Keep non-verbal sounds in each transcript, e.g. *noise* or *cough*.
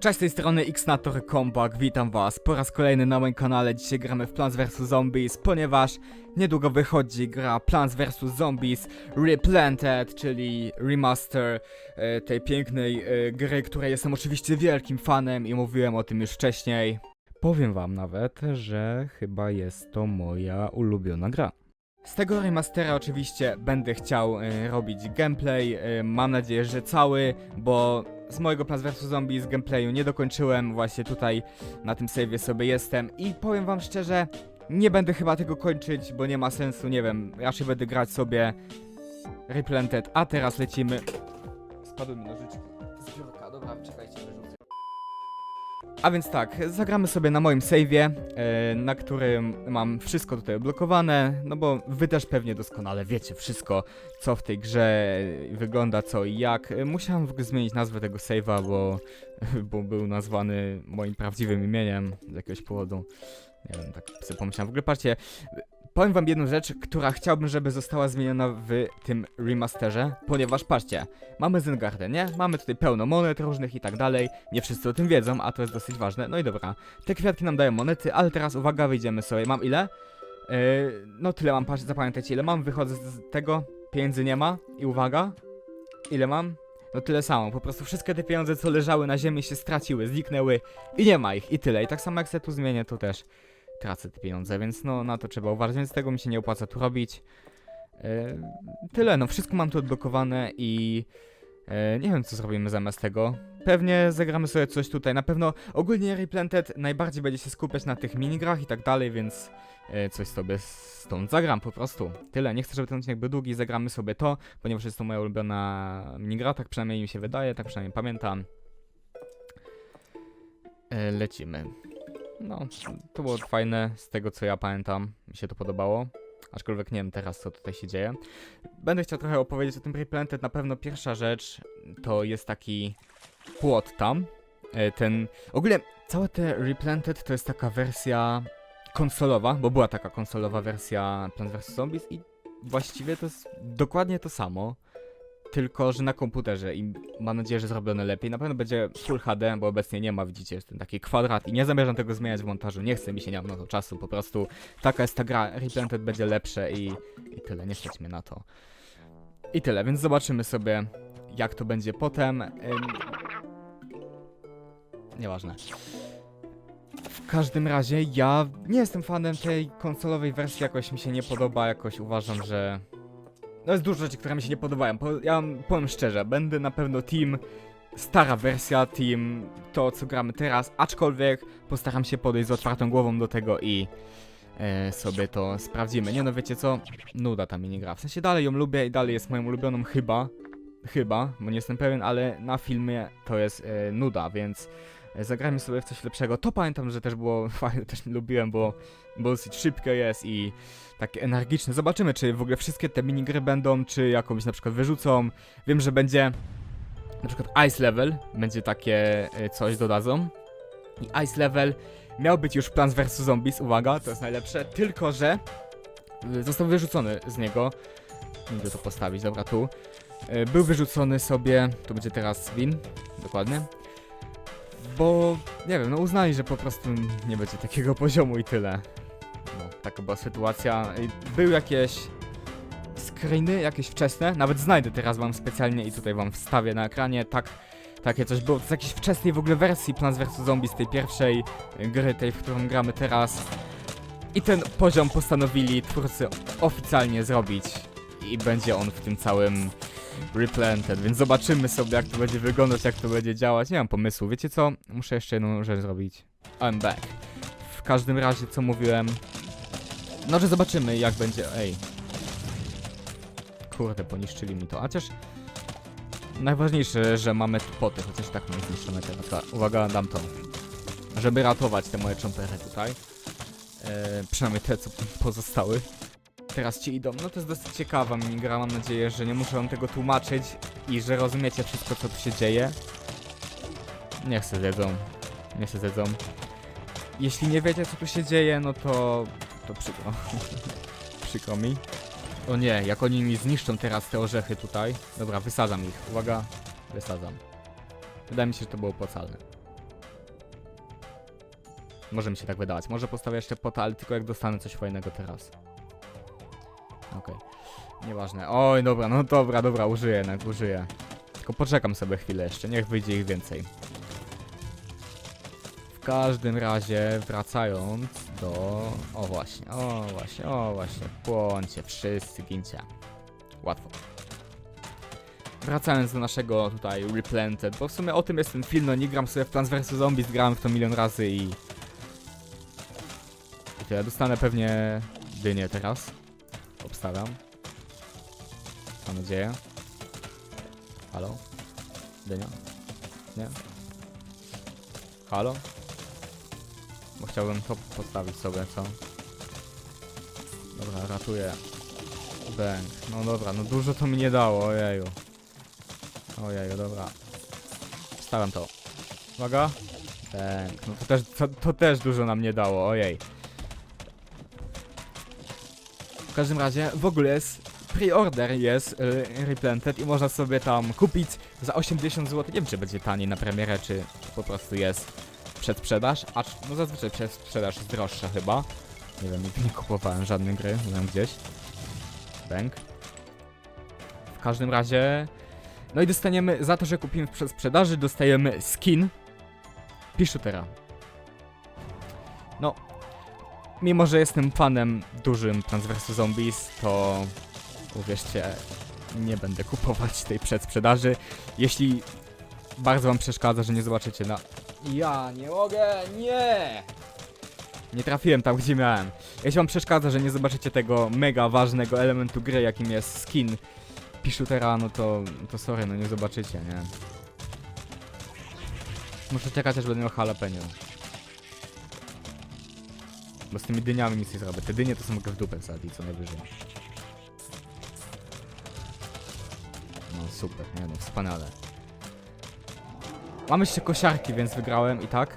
Cześć z tej strony Xnator Comeback, witam was po raz kolejny na moim kanale. Dzisiaj gramy w Plants vs Zombies, ponieważ niedługo wychodzi gra Plants vs Zombies Replanted, czyli remaster e, tej pięknej e, gry, której jestem oczywiście wielkim fanem i mówiłem o tym już wcześniej. Powiem wam nawet, że chyba jest to moja ulubiona gra. Z tego remastera oczywiście będę chciał e, robić gameplay, e, mam nadzieję, że cały, bo z mojego Plants vs. Zombies gameplayu nie dokończyłem, właśnie tutaj na tym save'ie sobie jestem. I powiem wam szczerze, nie będę chyba tego kończyć, bo nie ma sensu, nie wiem, raczej będę grać sobie Replanted, a teraz lecimy... Spadły mi nożyczki. Z biurka, dobra, czekajcie, wyrzucę. A więc tak, zagramy sobie na moim save'ie, e, na którym mam wszystko tutaj odblokowane, no bo wy też pewnie doskonale wiecie wszystko, co w tej grze wygląda, co i jak. E, Musiałem w ogóle zmienić nazwę tego save'a, bo, bo był nazwany moim prawdziwym imieniem z jakiegoś powodu. Nie wiem, tak sobie pomyślałem. W ogóle patrzcie, powiem wam jedną rzecz, która chciałbym, żeby została zmieniona w tym remasterze, ponieważ patrzcie, mamy Zengardę, nie? Mamy tutaj pełno monet różnych i tak dalej. Nie wszyscy o tym wiedzą, a to jest dosyć ważne. No i dobra, te kwiatki nam dają monety, ale teraz uwaga, wyjdziemy sobie. Mam ile? Yy, no tyle mam, patrzcie, zapamiętajcie ile mam, wychodzę z tego, pieniędzy nie ma i uwaga, ile mam? No tyle samo, po prostu wszystkie te pieniądze, co leżały na ziemi się straciły, zniknęły i nie ma ich i tyle. I tak samo jak se tu zmienię, to też tracę te pieniądze, więc no na to trzeba uważać, więc tego mi się nie opłaca tu robić. Yy, tyle, no wszystko mam tu odblokowane i yy, nie wiem co zrobimy zamiast tego. Pewnie zagramy sobie coś tutaj, na pewno ogólnie Replanted najbardziej będzie się skupiać na tych minigrach i tak dalej, więc yy, coś sobie stąd zagram po prostu. Tyle, nie chcę, żeby ten odcinek był długi, zagramy sobie to, ponieważ jest to moja ulubiona minigra, tak przynajmniej mi się wydaje, tak przynajmniej pamiętam. Lecimy. No, to było fajne, z tego co ja pamiętam, mi się to podobało. Aczkolwiek nie wiem teraz, co tutaj się dzieje. Będę chciał trochę opowiedzieć o tym Replanted. Na pewno pierwsza rzecz to jest taki płot tam. E, Ten. Ogólnie całe te Replanted to jest taka wersja konsolowa, bo była taka konsolowa wersja Plants vs Zombies i właściwie to jest dokładnie to samo. Tylko, że na komputerze i mam nadzieję, że zrobione lepiej. Na pewno będzie Full HD, bo obecnie nie ma, widzicie, jest ten taki kwadrat i nie zamierzam tego zmieniać w montażu. Nie chcę mi się, nie mam na to czasu, po prostu taka jest ta gra. Replanted będzie lepsze i, i tyle, nie stać mnie na to. I tyle, więc zobaczymy sobie, jak to będzie potem. Ym... Nieważne. W każdym razie ja nie jestem fanem tej konsolowej wersji, jakoś mi się nie podoba, jakoś uważam, że no jest dużo rzeczy, które mi się nie podobają. Po, ja powiem szczerze, będę na pewno team stara wersja, team to co gramy teraz, aczkolwiek postaram się podejść z otwartą głową do tego i e, sobie to sprawdzimy. Nie no, wiecie co? Nuda ta minigra. W sensie dalej ją lubię i dalej jest moją ulubioną chyba. Chyba, bo nie jestem pewien, ale na filmie to jest e, nuda, więc zagrajmy sobie w coś lepszego. To pamiętam, że też było *laughs* fajne, też lubiłem, bo, bo dosyć szybkie jest i takie energiczne. Zobaczymy, czy w ogóle wszystkie te minigry będą, czy jakąś na przykład wyrzucą. Wiem, że będzie na przykład Ice Level, będzie takie e, coś dodadzą. I Ice Level miał być już Plants vs Zombies, uwaga, to jest najlepsze, tylko że e, został wyrzucony z niego. Nie Idę to postawić, dobra, tu. E, Był wyrzucony sobie, to będzie teraz win, dokładnie. Bo, nie wiem, no uznali, że po prostu nie będzie takiego *laughs* poziomu i tyle. No, taka była sytuacja. Były jakieś screeny, jakieś wczesne, nawet znajdę teraz wam specjalnie i tutaj wam wstawię na ekranie, tak, takie coś było, z jakiejś wczesnej w ogóle wersji Plants vs Zombies, tej pierwszej gry, tej, w którą gramy teraz. I ten poziom postanowili twórcy oficjalnie zrobić i będzie on w tym całym Replanted, więc zobaczymy sobie jak to będzie wyglądać, jak to będzie działać. Nie mam pomysłu, wiecie co? Muszę jeszcze jedną rzecz zrobić. I'm back. W każdym razie, co mówiłem... No, że zobaczymy jak będzie... Ej. Kurde, poniszczyli mi to. A chociaż... Najważniejsze, że mamy poty, chociaż tak mam zniszczone te Dobra, Uwaga, dam to. Żeby ratować te moje chompery tutaj. E, przynajmniej te, co pozostały. Teraz ci idą. No to jest dosyć ciekawa minigra. Mam nadzieję, że nie muszę wam tego tłumaczyć i że rozumiecie wszystko, co tu się dzieje. Niech se zjedzą. Niech se zjedzą. Jeśli nie wiecie, co tu się dzieje, no to... to przykro. *laughs* przykro mi. O nie, jak oni mi zniszczą teraz te orzechy tutaj. Dobra, wysadzam ich. Uwaga, wysadzam. Wydaje mi się, że to było opłacalne. Może mi się tak wydawać. Może postawię jeszcze pota, ale tylko jak dostanę coś fajnego teraz. Okej. Nieważne. Oj, dobra, no dobra, dobra, użyję jednak, użyję. Tylko poczekam sobie chwilę jeszcze, niech wyjdzie ich więcej. W każdym razie, wracając do... O właśnie, o właśnie, o właśnie. Płońcie, wszyscy gincie. Łatwo. Wracając do naszego tutaj Replanted, bo w sumie o tym jest ten film, no nie gram sobie w Plants vs Zombies, grałem w to milion razy i... I ja dostanę pewnie dynię teraz. Obstawiam. Mam nadzieję. Halo? Dynia? Nie? Halo? Bo chciałbym to postawić sobie, co? Dobra, ratuję. Bęk. No dobra, no dużo to mi nie dało, ojeju. Ojeju, dobra. Stawiam to. Uwaga. Bęk. No to też, to, to też dużo nam nie dało, ojej. Każdym razie, w ogóle jest pre-order jest y, Replanted i można sobie tam kupić za 80 zł. Nie wiem, czy będzie taniej na premierę, czy, po prostu jest przedsprzedaż. A no zazwyczaj przedsprzedaż jest droższa chyba. Nie wiem, nie kupowałem żadnej gry, byłem gdzieś. Bęk. W każdym razie. No i dostaniemy, za to, że kupimy w przedsprzedaży, dostajemy skin Piszutera. No, mimo że jestem fanem dużym vs Zombies, to uwierzcie, nie będę kupować tej przedsprzedaży. Jeśli bardzo wam przeszkadza, że nie zobaczycie na... Ja nie mogę, nie! Nie trafiłem tam, gdzie miałem. Jeśli wam przeszkadza, że nie zobaczycie tego mega ważnego elementu gry, jakim jest skin Piszutera, no to, to sorry, no nie zobaczycie, nie? Muszę czekać, aż będę miał jalapeno. Bo z tymi dyniami nic nie zrobię. Te dynie to są mogę w dupę wsadzić, co najwyżej. No super, nie no, wspaniale. Mamy jeszcze kosiarki, więc wygrałem i tak.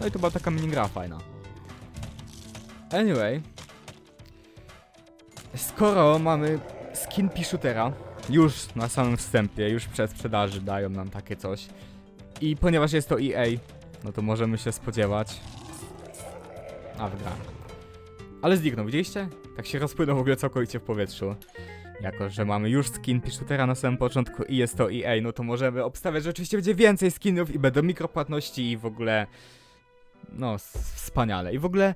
No i to była taka minigra fajna. Anyway. Skoro mamy skin Piszutera, już na samym wstępie, już przed sprzedaży dają nam takie coś. I ponieważ jest to EA, no to możemy się spodziewać. A, wygrałem. Ale zniknął, widzieliście? Tak się rozpłynął w ogóle całkowicie w powietrzu. Jako, że mamy już skin Piszutera na samym początku i jest to EA, no to możemy obstawiać, że oczywiście będzie więcej skinów i będą mikropłatności i w ogóle... No, wspaniale. I w ogóle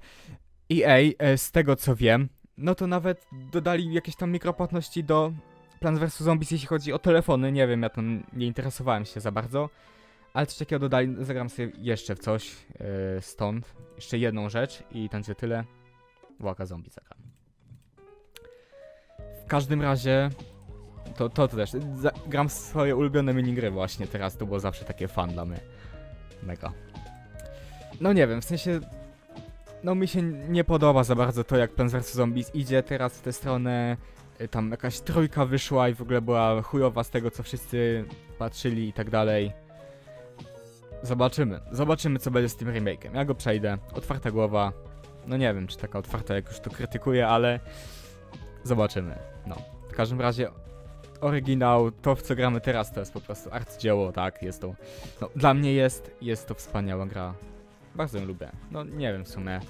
EA, e, z tego co wiem, no to nawet dodali jakieś tam mikropłatności do Plants vs Zombies, jeśli chodzi o telefony. Nie wiem, ja tam nie interesowałem się za bardzo. Ale coś takiego dodali, zagram sobie jeszcze w coś yy, stąd. Jeszcze jedną rzecz i tam będzie tyle. Właka zombie zagram. W każdym razie, to, to, to też. Gram swoje ulubione minigry właśnie teraz, to było zawsze takie fan dla mnie. Mega. No nie wiem, w sensie... No mi się nie podoba za bardzo to, jak Plants vs Zombies idzie teraz w tę stronę. Y, Tam jakaś trójka wyszła i w ogóle była chujowa z tego, co wszyscy patrzyli i tak dalej. Zobaczymy. Zobaczymy, co będzie z tym remake'em. Ja go przejdę. Otwarta głowa. No nie wiem, czy taka otwarta, jak już to krytykuję, ale zobaczymy. No. W każdym razie oryginał, to w co gramy teraz, to jest po prostu arcydzieło, tak? Jest to... No, dla mnie jest, jest to wspaniała gra. Bardzo ją lubię. No, nie wiem w sumie.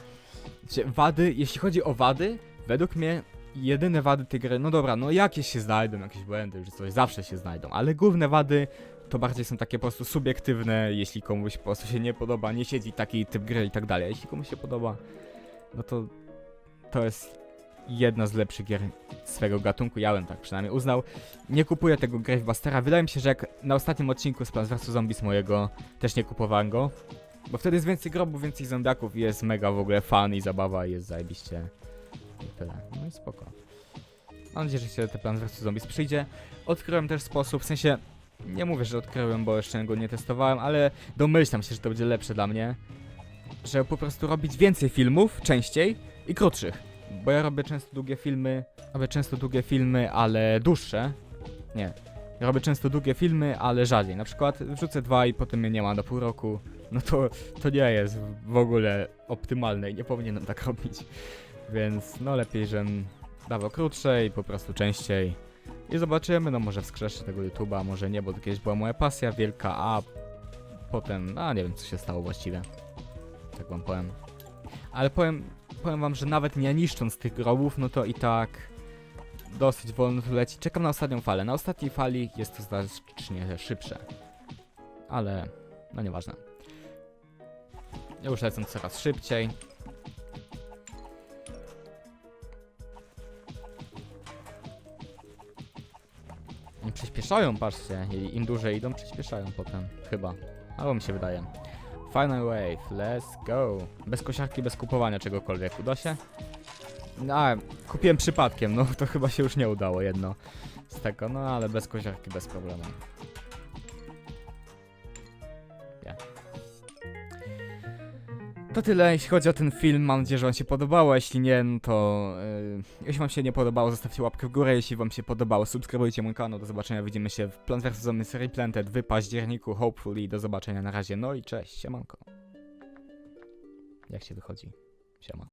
Wady, jeśli chodzi o wady, według mnie jedyne wady tej gry, no dobra, no jakieś się znajdą, jakieś błędy, że coś zawsze się znajdą, ale główne wady to bardziej są takie po prostu subiektywne, jeśli komuś po prostu się nie podoba, nie siedzi taki typ gry i tak dalej. Jeśli komuś się podoba, no to to jest jedna z lepszych gier swego gatunku, ja bym tak przynajmniej uznał. Nie kupuję tego Gravebustera, wydaje mi się, że jak na ostatnim odcinku z Plants vs Zombies mojego też nie kupowałem go, bo wtedy jest więcej grobów, więcej zombiaków i jest mega w ogóle fan i zabawa i jest zajebiście i tyle. No i spoko. Mam nadzieję, że się te Plants vs Zombies przyjdzie. Odkryłem też sposób, w sensie nie mówię, że odkryłem, bo jeszcze go nie testowałem, ale domyślam się, że to będzie lepsze dla mnie. Że po prostu robić więcej filmów, częściej i krótszych. Bo ja robię często długie filmy, robię często długie filmy, ale dłuższe. Nie. Robię często długie filmy, ale rzadziej. Na przykład wrzucę dwa i potem mnie nie ma do pół roku. No to, to nie jest w ogóle optymalne i nie powinienem tak robić. Więc no lepiej, żebym dawał krótsze i po prostu częściej. I zobaczymy, no może wskrzeszczę tego YouTube'a, może nie, bo to kiedyś była moja pasja wielka, a potem, a nie wiem co się stało właściwie. tak wam powiem. Ale powiem, powiem wam, że nawet nie niszcząc tych grobów, no to i tak dosyć wolno tu leci. Czekam na ostatnią falę. Na ostatniej fali jest to znacznie szybsze. Ale, no nieważne. Już lecę coraz szybciej. Przyspieszają, patrzcie. Im dłużej idą, przyspieszają potem. Chyba. Albo mi się wydaje. Final wave, let's go. Bez kosiarki, bez kupowania czegokolwiek. Uda się? A, kupiłem przypadkiem, no to chyba się już nie udało jedno z tego, no ale bez kosiarki, bez problemu. To tyle, jeśli chodzi o ten film. Mam nadzieję, że Wam się podobało. Jeśli nie, no to. Yy, jeśli Wam się nie podobało, zostawcie łapkę w górę. Jeśli Wam się podobało, subskrybujcie mój kanał. Do zobaczenia. Widzimy się w Plants vs. Zombies Replanted w październiku. Hopefully. Do zobaczenia na razie. No i cześć. Siemanko. Jak się wychodzi? Siema.